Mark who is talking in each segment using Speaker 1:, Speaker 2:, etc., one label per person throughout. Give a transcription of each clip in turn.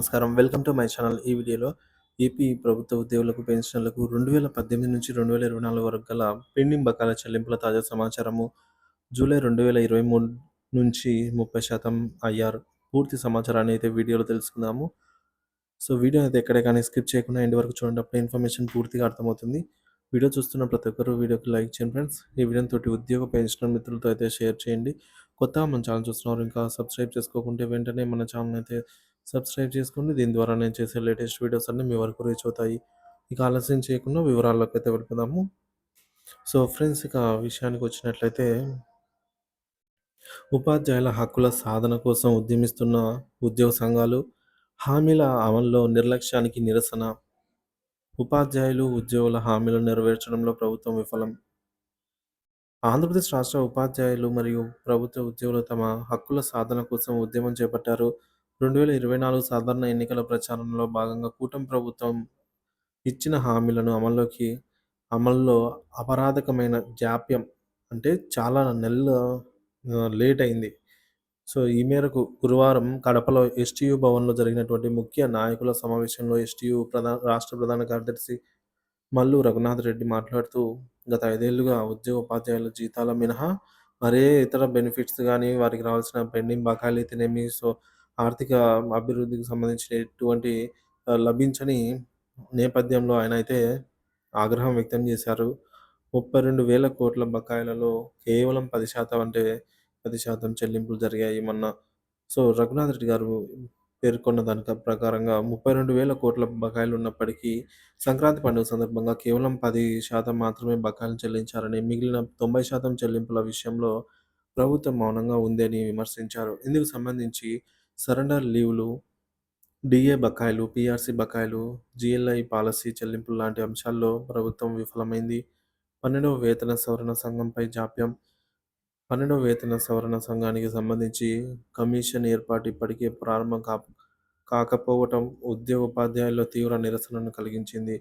Speaker 1: నమస్కారం. Welcome to my channel. ఈ వీడియోలో ఏపీ ప్రభుత్వ ఉద్యోగులకు, పెన్షన్లకు రెండు వేల పద్దెనిమిది నుంచి రెండు వేల ఇరవై నాలుగు వరకు గల పెండింగ్ బకాల చెల్లింపుల తాజా సమాచారము. జూలై 2023 నుంచి 30% అయ్యారు. పూర్తి సమాచారాన్ని అయితే వీడియోలో తెలుసుకుందాము. సో, వీడియో అయితే ఎక్కడే కానీ స్కిప్ చేయకుండా ఎండ్ వరకు చూడండి. ఇన్ఫర్మేషన్ పూర్తిగా అర్థమవుతుంది. వీడియో చూస్తున్న ప్రతి ఒక్కరు వీడియోకి లైక్ చేయండి ఫ్రెండ్స్. ఈ వీడియోని తోటి ఉద్యోగ, పెన్షన్ మిత్రులతో అయితే షేర్ చేయండి. కొత్తగా మన ఛానల్ చూస్తున్నారు ఇంకా సబ్స్క్రైబ్ చేసుకోకుంటే వెంటనే మన ఛానల్ అయితే సబ్స్క్రైబ్ చేసుకోండి. దీని ద్వారా నేను చేసే లేటెస్ట్ వీడియోస్ అన్నీ మీ వరకు రీచ్ అవుతాయి. ఇక ఆలస్యం చేయకుండా వివరాల్లోకి అయితే వెళ్ళిపోదాము. సో, ఫ్రెండ్స్ ఇక విషయానికి వచ్చినట్లయితే ఉపాధ్యాయుల హక్కుల సాధన కోసం ఉద్యమిస్తున్న ఉద్యోగ సంఘాలు, హామీల అమల్లో నిర్లక్ష్యానికి నిరసన. ఉపాధ్యాయులు, ఉద్యోగుల హామీలను నెరవేర్చడంలో ప్రభుత్వం విఫలం. ఆంధ్రప్రదేశ్ రాష్ట్ర ఉపాధ్యాయులు మరియు ప్రభుత్వ ఉద్యోగులు తమ హక్కుల సాధన కోసం ఉద్యమం చేపట్టారు. 2024 సాధారణ ఎన్నికల ప్రచారంలో భాగంగా కూటమి ప్రభుత్వం ఇచ్చిన హామీలను అమల్లోకి అమల్లో అపరాధకమైన జాప్యం అంటే చాలా నెలలు లేట్ అయింది. సో, ఈ మేరకు గురువారం కడపలో ఎస్టీయూ భవన్‌లో జరిగినటువంటి ముఖ్య నాయకుల సమావేశంలో ఎస్టీయూ ప్రధా రాష్ట్ర ప్రధాన కార్యదర్శి మల్లు రఘునాథ్ రెడ్డి మాట్లాడుతూ, గత ఐదేళ్ళుగా ఉద్యోగ, ఉపాధ్యాయుల జీతాల మినహా మరే ఇతర బెనిఫిట్స్ కానీ వారికి రావాల్సిన పెండింగ్ బకాయిలైతేనేమి, సో, ఆర్థిక అభివృద్ధికి సంబంధించినటువంటి లభించని నేపథ్యంలో ఆయన అయితే ఆగ్రహం వ్యక్తం చేశారు. 32,000 కోట్ల బకాయిలలో కేవలం 10% అంటే 10% చెల్లింపులు జరిగాయి మొన్న. సో, రఘునాథ్ రెడ్డి గారు పేర్కొన్న దాని క ప్రకారంగా 32,000 కోట్ల బకాయిలు ఉన్నప్పటికీ సంక్రాంతి పండుగ సందర్భంగా కేవలం 10% మాత్రమే బకాయిలు చెల్లించారని, మిగిలిన 90% చెల్లింపుల విషయంలో ప్రభుత్వం మౌనంగా ఉందని విమర్శించారు. ఇందుకు సంబంధించి సరెండర్ లీవ్‌లు, డీఏ బకాయిలు, పీఆర్సీ బకాయిలు, జీఎల్ఐ పాలసీ చెల్లింపులు లాంటి అంశాల్లో ప్రభుత్వం విఫలమైంది. పన్నెండవ వేతన సవరణ సంఘంపై జాప్యం. పన్నెండవ వేతన సవరణ సంఘానికి సంబంధించి కమిషన్ ఏర్పాటు ఇప్పటికే ప్రారంభం కా కాకపోవటం ఉద్యోగ, ఉపాధ్యాయుల్లో తీవ్ర నిరసనను కలిగించింది.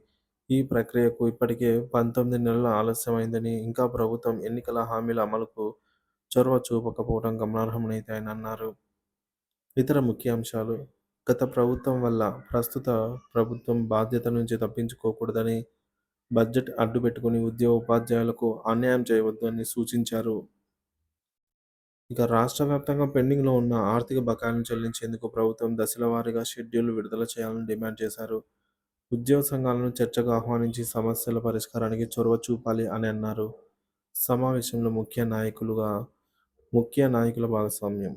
Speaker 1: ఈ ప్రక్రియకు ఇప్పటికే 19 నెలల ఆలస్యమైందని, ఇంకా ప్రభుత్వం ఎన్నికల హామీల అమలుకు చొరవ చూపకపోవడం గమనార్హమని అయితే ఆయన అన్నారు. ఇతర ముఖ్య అంశాలు గత ప్రభుత్వం వల్ల ప్రస్తుత ప్రభుత్వం బాధ్యత నుంచి తప్పించుకోకూడదని, బడ్జెట్ అడ్డుపెట్టుకుని ఉద్యోగ, ఉపాధ్యాయులకు అన్యాయం చేయవద్దు అని సూచించారు. ఇక రాష్ట్ర వ్యాప్తంగా పెండింగ్‌లో ఉన్న ఆర్థిక బకాయిలను చెల్లించేందుకు ప్రభుత్వం దశల వారీగా షెడ్యూల్ విడుదల చేయాలని డిమాండ్ చేశారు. ఉద్యోగ సంఘాలను చర్చకు ఆహ్వానించి సమస్యల పరిష్కారానికి చొరవ చూపాలి అని అన్నారు. సమావేశంలో ముఖ్య నాయకులుగా ముఖ్య నాయకుల భాగస్వామ్యం.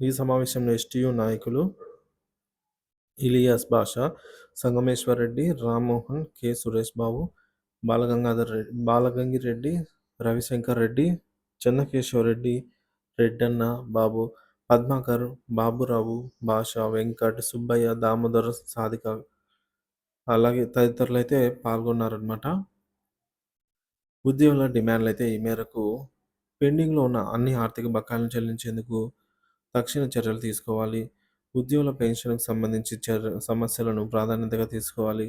Speaker 1: ఈ సమావేశంలో ఎస్టీయూ నాయకులు ఇలియాస్ బాషా, సంగమేశ్వర్ రెడ్డి, రామ్మోహన్, కె. సురేష్ బాబు, బాలగంగాధర్ రెడ్డి బాలగంగిరెడ్డి, రవిశంకర్ రెడ్డి, రెడ్డి రెడ్డన్న బాబు, పద్మాకర్, బాబురావు, బాషా, వెంకట్, సుబ్బయ్య, దామోదర్, సాధిక అలాగే తదితరులైతే పాల్గొన్నారనమాట ఉద్యోగుల డిమాండ్లయితే ఈ మేరకు పెండింగ్‌లో ఉన్న అన్ని ఆర్థిక బకాయిలను చెల్లించేందుకు తక్షణ చర్యలు తీసుకోవాలి. ఉద్యోగుల పెన్షన్‌కు సంబంధించి చర్య సమస్యలను ప్రాధాన్యతగా తీసుకోవాలి.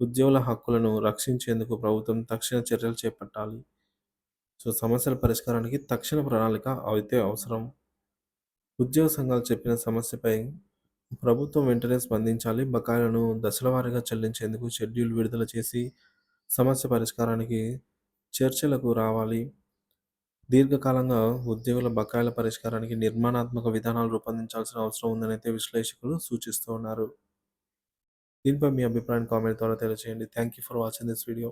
Speaker 1: ఉద్యోగుల హక్కులను రక్షించేందుకు ప్రభుత్వం తక్షణ చర్యలు చేపట్టాలి. సో, సమస్యల పరిష్కారానికి తక్షణ ప్రణాళిక అయితే అవసరం. ఉద్యోగ సంఘాలు చెప్పిన సమస్యపై ప్రభుత్వం వెంటనే స్పందించాలి. బకాయిలను దశలవారీగా చెల్లించేందుకు షెడ్యూల్ విడుదల చేసి సమస్య పరిష్కారానికి చర్చలకు రావాలి. దీర్ఘకాలంగా ఉద్యోగుల బకాయిల పరిష్కారానికి నిర్మాణాత్మక విధానాలు రూపొందించాల్సిన అవసరం ఉందనైతే విశ్లేషకులు సూచిస్తూ ఉన్నారు. దీనిపై మీ అభిప్రాయాన్ని కామెంట్ ద్వారా తెలియజేయండి. Thank you for watching this video.